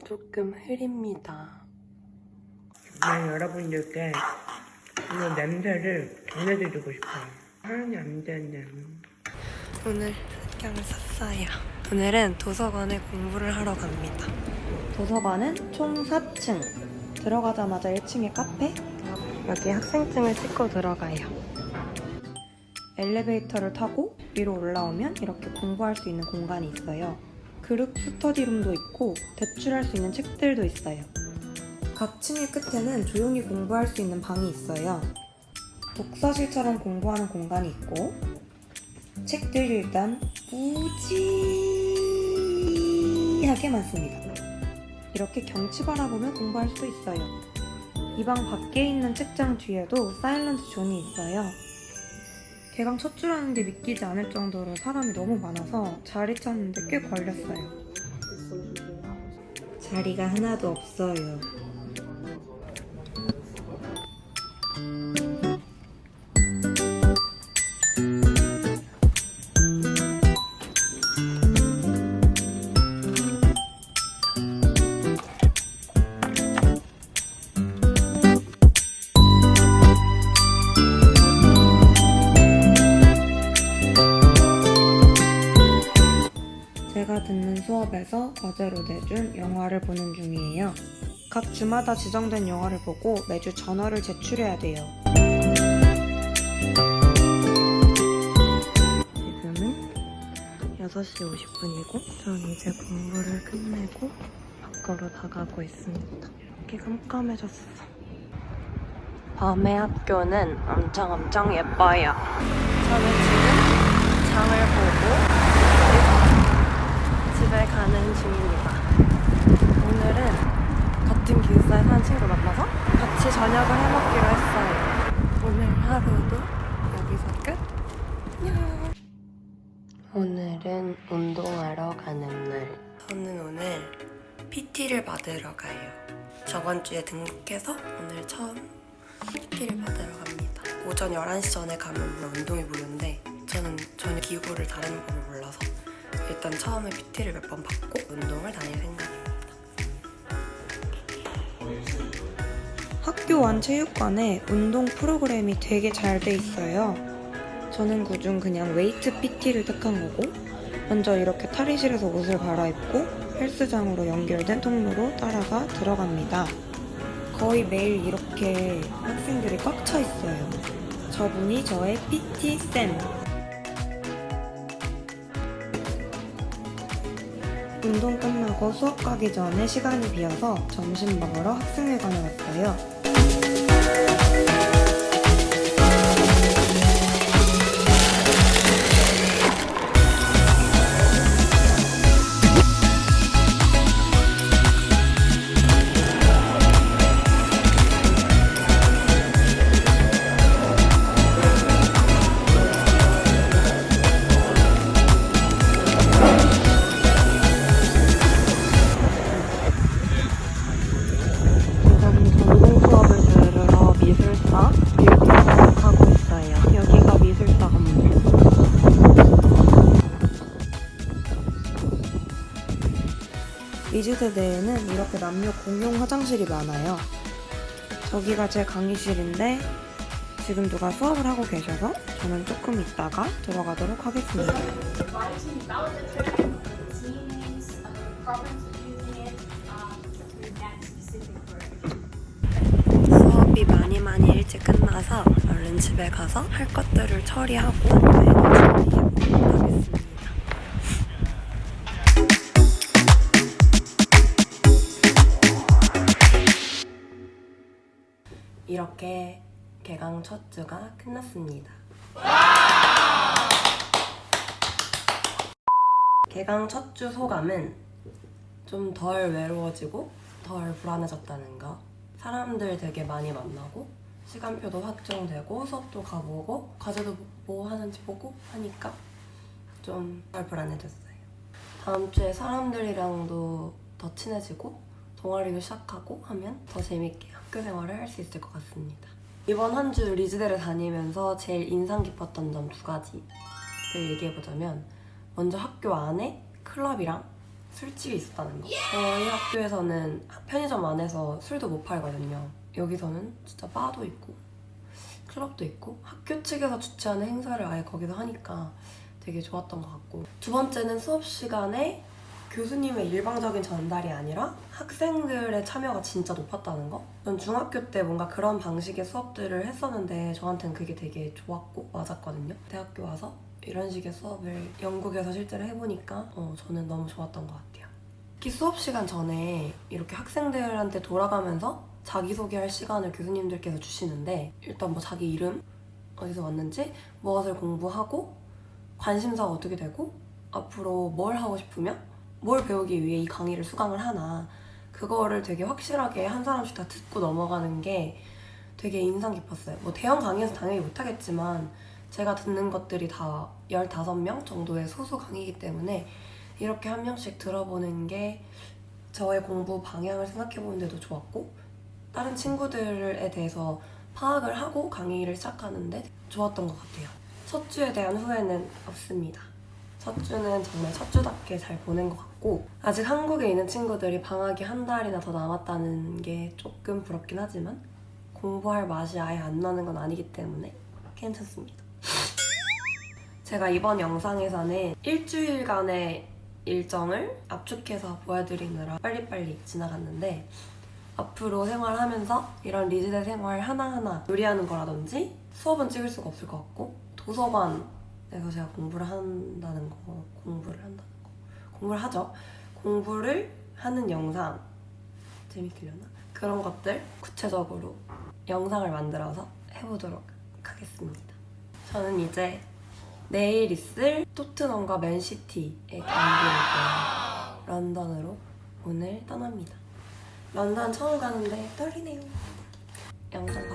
꿀입니다. 난 여러분들께 이 냄새를 전해드리고 싶어요. 하는 남자는 오늘 습경을 샀어요. 오늘은 도서관에 공부를 하러 갑니다. 도서관은 총 4층. 들어가자마자 1층에 카페, 여기 학생증을 찍고 들어가요. 엘리베이터를 타고 위로 올라오면 이렇게 공부할 수 있는 공간이 있어요. 그룹 스터디룸도 있고 대출할 수 있는 책들도 있어요. 각 층의 끝에는 조용히 공부할 수 있는 방이 있어요. 독서실처럼 공부하는 공간이 있고 책들이 일단 무지하게 많습니다. 이렇게 경치 바라보며 공부할 수 있어요. 이 방 밖에 있는 책장 뒤에도 사일런트 존이 있어요. 개강 첫 주라는 게 믿기지 않을 정도로 사람이 너무 많아서 자리 찾는데 꽤 걸렸어요. 자리가 하나도 없어요. 제가 듣는 수업에서 과제로 내준 영화를 보는 중이에요. 각 주마다 지정된 영화를 보고 매주 전화를 제출해야 돼요. 지금은 6시 50분이고 전 이제 공부를 끝내고 밖으로 나가고 있습니다. 이렇게 깜깜해졌어. 밤의 학교는 엄청 엄청 예뻐요. 저는 지금 장을 보고 집에 가는 중입니다. 오늘은 같은 기숙사에 사는 친구 만나서 같이 저녁을 해먹기로 했어요. 오늘 하루도 여기서 끝. 안녕. 오늘은 운동하러 가는 날. 저는 오늘 PT를 받으러 가요. 저번 주에 등록해서 오늘 처음 PT를 받으러 갑니다. 오전 11시 전에 가면 물론 운동이 무료인데 저는 전혀 기구를 다른 법을 몰라서 일단 처음에 PT를 몇 번 받고 운동을 다닐 생각입니다. 학교 안 체육관에 운동 프로그램이 되게 잘 돼 있어요. 저는 그중 그냥 웨이트 PT를 택한 거고, 먼저 이렇게 탈의실에서 옷을 갈아입고 헬스장으로 연결된 통로로 따라가 들어갑니다. 거의 매일 이렇게 학생들이 꽉 차 있어요. 저분이 저의 PT 쌤. 운동 끝나고 수업 가기 전에 시간이 비어서 점심 먹으러 학생회관에 왔어요. 미주세대에는 이렇게 남녀 공용 화장실이 많아요. 저기가 제 강의실인데 지금 누가 수업을 하고 계셔서 저는 조금 있다가 들어가도록 하겠습니다. 수업이 많이 많이 일찍 끝나서 얼른 집에 가서 할 것들을 처리하고 준비해보도록 하겠습니다. 이렇게 개강 첫 주가 끝났습니다. 개강 첫 주 소감은 좀 덜 외로워지고 덜 불안해졌다는 거. 사람들 되게 많이 만나고 시간표도 확정되고 수업도 가보고 과제도 뭐 하는지 보고 하니까 좀 덜 불안해졌어요. 다음 주에 사람들이랑도 더 친해지고 동아리도 시작하고 하면 더 재밌게 학교 생활을 할 수 있을 것 같습니다. 이번 한 주 리즈대를 다니면서 제일 인상 깊었던 점 두 가지를 얘기해보자면 먼저 학교 안에 클럽이랑 술집이 있었다는 거. 저희 학교에서는 편의점 안에서 술도 못 팔거든요. 여기서는 진짜 바도 있고 클럽도 있고 학교 측에서 주최하는 행사를 아예 거기서 하니까 되게 좋았던 것 같고 두 번째는 수업 시간에 교수님의 일방적인 전달이 아니라 학생들의 참여가 진짜 높았다는 거? 전 중학교 때 뭔가 그런 방식의 수업들을 했었는데 저한테는 그게 되게 좋았고 맞았거든요. 대학교 와서 이런 식의 수업을 영국에서 실제로 해보니까 어, 저는 너무 좋았던 것 같아요. 특히 수업 시간 전에 이렇게 학생들한테 돌아가면서 자기소개할 시간을 교수님들께서 주시는데 일단 뭐 자기 이름, 어디서 왔는지, 무엇을 공부하고, 관심사가 어떻게 되고, 앞으로 뭘 하고 싶으며, 뭘 배우기 위해 이 강의를 수강을 하나, 그거를 되게 확실하게 한 사람씩 다 듣고 넘어가는 게 되게 인상 깊었어요. 뭐 대형 강의에서 당연히 못하겠지만, 제가 듣는 것들이 다 15명 정도의 소수 강의이기 때문에 이렇게 한 명씩 들어보는 게 저의 공부 방향을 생각해 보는데도 좋았고 다른 친구들에 대해서 파악을 하고 강의를 시작하는데 좋았던 것 같아요. 첫 주에 대한 후회는 없습니다. 첫 주는 정말 첫 주답게 잘 보낸 것 같고 아직 한국에 있는 친구들이 방학이 한 달이나 더 남았다는 게 조금 부럽긴 하지만 공부할 맛이 아예 안 나는 건 아니기 때문에 괜찮습니다. 제가 이번 영상에서는 일주일간의 일정을 압축해서 보여드리느라 빨리빨리 지나갔는데 앞으로 생활하면서 이런 리즈대 생활 하나하나 요리하는 거라든지 수업은 찍을 수가 없을 것 같고 도서관 에서 제가 공부를 한다는 거 공부를 한다는 거 공부를 하죠 공부를 하는 영상 재밌으려나? 그런 것들 구체적으로 영상을 만들어서 해보도록 하겠습니다 저는 이제 내일 있을 토트넘과 맨시티의 경기를 런던으로 오늘 떠납니다 런던 처음 가는데 떨리네요. 영상.